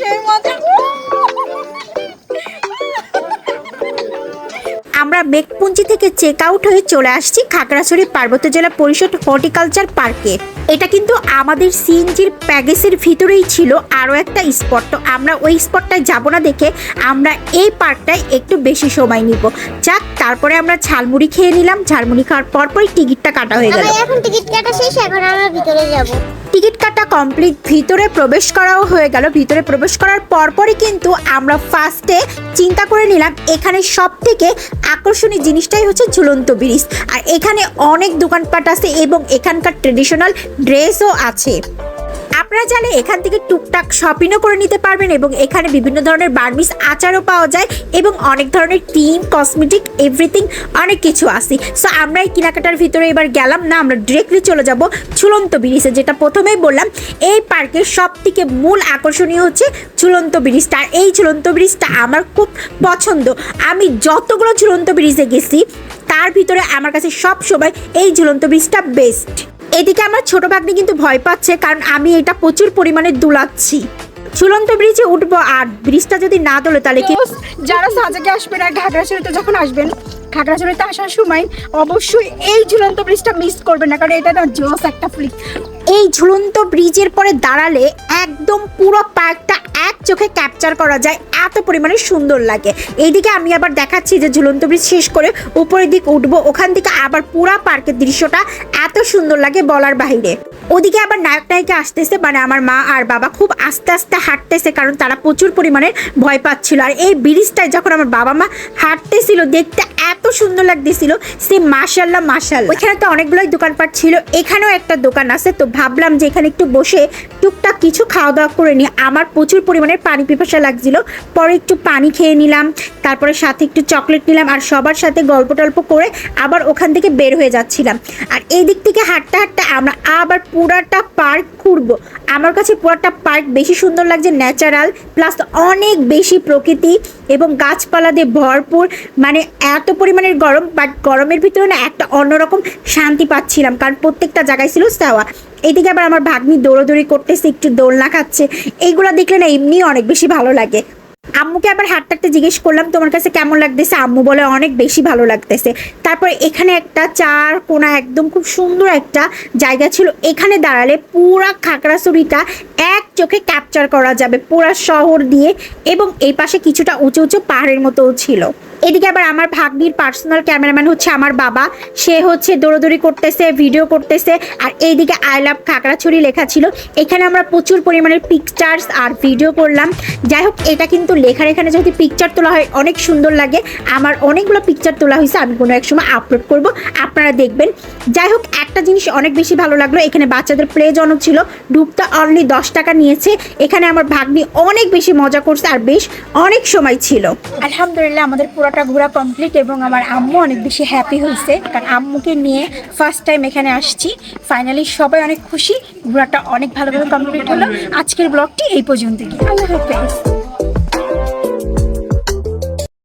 সেই মজা। আমরা মেঘপুঞ্জি থেকে চেক আউট হয়ে চলে আসছি খাগড়াছড়ি পার্বত্য জেলা পরিষদ হর্টিকালচার পার্কে। এটা কিন্তু আমাদের সিএনজির প্যাকেজের ভিতরেই ছিল আরও একটা স্পট। তো আমরা ওই স্পটটায় যাব না দেখে আমরা এই পার্কটায় একটু বেশি সময় নিব। যাক তারপরে আমরা ঝালমুড়ি খেয়ে নিলাম। ঝালমুড়ি খাওয়ার পরপরই টিকিটটা কাটা হয়ে গেল। এখন টিকিট কাটা শেষ এখন আমরা ভিতরে যাব। টিকিট কাটা কমপ্লিট, ভিতরে প্রবেশ করাও হয়ে গেল। ভিতরে প্রবেশ করার পরপরই কিন্তু আমরা ফার্স্টে চিন্তা করে নিলাম, এখানে সব থেকে আকর্ষণীয় জিনিসটাই হচ্ছে ঝুলন্ত ব্রিজ। আর এখানে অনেক দোকানপাট আছে এবং এখানকার ট্রেডিশনাল ড্রেসও আছে। আপনারা চাইলে এখান থেকে টুকটাক শপিংও করে নিতে পারবেন এবং এখানে বিভিন্ন ধরনের বার্মিস আচারও পাওয়া যায় এবং অনেক ধরনের ক্রিম কসমেটিক এভরিথিং অনেক কিছু আছে। সো আমরা এই কেনাকাটার ভিতরে এবার গেলাম। না, আমরা ডিরেক্টলি চলে যাব ঝুলন্ত ব্রিজে, যেটা প্রথমেই বললাম। এই পার্কের সব থেকে মূল আকর্ষণীয় হচ্ছে ঝুলন্ত ব্রিজটা। আর এই ঝুলন্ত ব্রিজটা আমার খুব পছন্দ। আমি যতগুলো ঝুলন্ত ব্রিজে গেছি, তার ভিতরে আমার কাছে সব সময় এই ঝুলন্ত ব্রিজটা বেস্ট এদিকে আমার ছোট ভাগ্নি কিন্তু ভয় পাচ্ছে, কারণ আমি এটা প্রচুর পরিমাণে দুলাচ্ছি। ঝুলন্ত ব্রিজে উঠবো আর ব্রিজটা যদি না দোলে তাহলে কি যারা সাজাকে আসবেন আর ঘাগড়াছড়িতে যখন আসবেন, ঘাগড়াছড়িতে আসার সময় অবশ্যই এই ঝুলন্ত ব্রিজটা মিস করবেন না, কারণ এটা না জোস একটা ফ্লিক এই ঝুলন্ত ব্রিজের পরে দাঁড়ালে একদম পুরো পার্কটা এক চোখে ক্যাপচার করা যায়। এত পরিমাণে সুন্দর লাগে। এইদিকে আমি আবার দেখাচ্ছি যে ঝুলন্ত ব্রিজ শেষ করে উপরের দিক উঠবো। ওখান থেকে আবার পুরা পার্কের দৃশ্যটা এত সুন্দর লাগে বলার বাইরে ওদিকে আবার নায়ক নায়িকা আসতেছে মানে আমার মা আর বাবা খুব আস্তে আস্তে হাঁটতেছে, কারণ তারা প্রচুর পরিমাণে ভয় পাচ্ছিল। আর এই ব্রিজটায় যখন আমার বাবা মা হাঁটতেছিল, দেখতে এত সুন্দর লাগতেছিল। সে মাশাল্লাহ মাশাল্লাহ ওইখানে তো অনেকগুলোই দোকানপাট ছিল, এখানেও একটা দোকান আছে। তো ভাবলাম যে এখানে একটু বসে টুকটাক কিছু খাওয়া দাওয়া করে নিই। আমার প্রচুর পরিমাণে পানি পিপাসা লাগছিল। পরে একটু পানি খেয়ে নিলাম, তারপরে সাথে একটু চকলেট নিলাম আর সবার সাথে গল্প টল্প করে আবার ওখান থেকে বের হয়ে যাচ্ছিলাম। আর এই দিক থেকে হাঁটতে হাঁটতে আমরা আবার পুরাটা পার্ক ঘুরবো। আমার কাছে পুরাটা পার্ক বেশি সুন্দর লাগছে ন্যাচারাল, প্লাস অনেক বেশি প্রকৃতি এবং গাছপালা দিয়ে ভরপুর। মানে এত পরিমাণের গরম বাট গরমের ভিতরে না একটা অন্যরকম শান্তি পাচ্ছিলাম, কারণ প্রত্যেকটা জায়গায় ছিল সাওয়া। এদিকে আবার আমার ভাগ্নি দৌড়োদৌড়ি করতেছে, একটু দোলনা খাচ্ছে। এইগুলো দেখলে না এমনি অনেক বেশি ভালো লাগে। আম্মুকে আবার হাঁটতে হাঁটতে জিজ্ঞেস করলাম, তোমার কাছে কেমন লাগতেছে? আম্মু বলে, অনেক বেশি ভালো লাগতেছে। তারপর এখানে একটা চার কোনা একদম খুব সুন্দর একটা জায়গা ছিল। এখানে দাঁড়ালে পুরা খাগড়াছড়িটা এক চোখে ক্যাপচার করা যাবে, পুরা শহর দিয়ে। এবং এই পাশে কিছুটা উঁচু উঁচু পাহাড়ের মতোও ছিল। এদিকে আবার আমার ভাগ্নির পার্সোনাল ক্যামেরাম্যান হচ্ছে আমার বাবা। সে হচ্ছে দৌড়দৌড়ি করতেছে ভিডিও করতেছে, আর এইদিকে আই লাভ খাগড়াছড়ি লেখা ছিল। এখানে আমরা প্রচুর পরিমাণে পিকচার্স আর ভিডিও করলাম। যাই হোক, এটা কিন্তু লেখার এখানে যদি পিকচার তোলা হয়, অনেক সুন্দর লাগে। আমার অনেকগুলো পিকচার তোলা হয়েছে, আমি কোনো এক সময় আপলোড করব, আপনারা দেখবেন। যাই হোক, একটা জিনিস অনেক বেশি ভালো লাগল, এখানে বাচ্চাদের প্লে জনক ছিল। ঢুকতে অনলি দশ টাকা নিয়েছে। এখানে আমার ভাগ্নি অনেক বেশি মজা করছে, আর বেশ অনেক সময় ছিল। আলহামদুলিল্লাহ, আমাদের পুরোটা ঘোরা কমপ্লিট এবং আমার আম্মু অনেক বেশি হ্যাপি হয়েছে। কারণ আম্মুকে নিয়ে ফার্স্ট টাইম এখানে আসছি। ফাইনালি সবাই অনেক খুশি। ঘোরাটা অনেক ভালোভাবে কমপ্লিট হলো। আজকের ব্লগটি এই আল্লাহ হাফেজ।